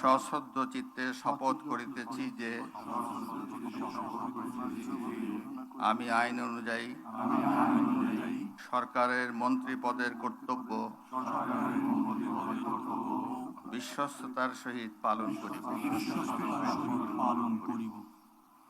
সশ্রদ্ধ চিত্তে শপথ করিতেছি যে আমি আইন অনুযায়ী সরকারের মন্ত্রী পদের কর্তব্য বিশ্বস্ততার সহিত পালন করিব।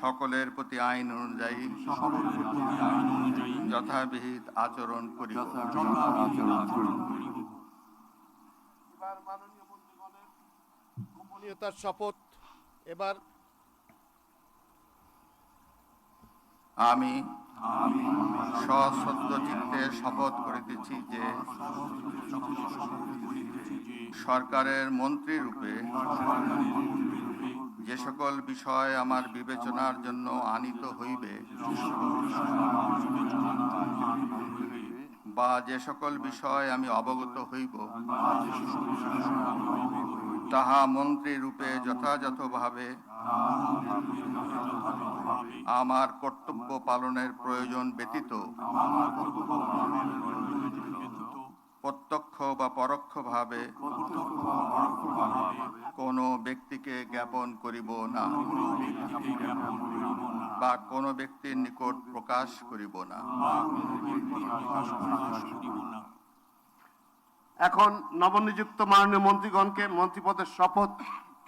সকলের প্রতি আইন অনুযায়ী যথাবিহিত আচরণ মন্ত্রীগণের গোপনীয়তার শপথ। এবার আমি সশ্রদ্ধ চিত্তে শপথ করিতেছি যে সরকারের মন্ত্রী রূপে যে সকল বিষয় আমার বিবেচনার জন্য আনিত হইবে, বা যে সকল বিষয় আমি অবগত হইব, তাহা মন্ত্রী রূপে যথাযথভাবে আমার কর্তব্য পালনের প্রয়োজন ব্যতীত প্রত্যক্ষ বা পরোক্ষভাবে কোনো ব্যক্তিকে জ্ঞাপন করিব না বা কোনো ব্যক্তির নিকট প্রকাশ করিব না। এখন নবনিযুক্ত মাননীয় মন্ত্রীগণকে মন্ত্রীপদের শপথ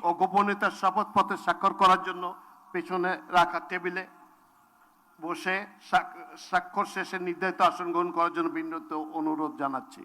ও গোপনীয়তার শপথ পথে স্বাক্ষর করার জন্য পেছনে রাখা টেবিলে বসে স্বাক্ষর শেষে নির্ধারিত আসন গ্রহণ করার জন্য বিনীত অনুরোধ জানাচ্ছি।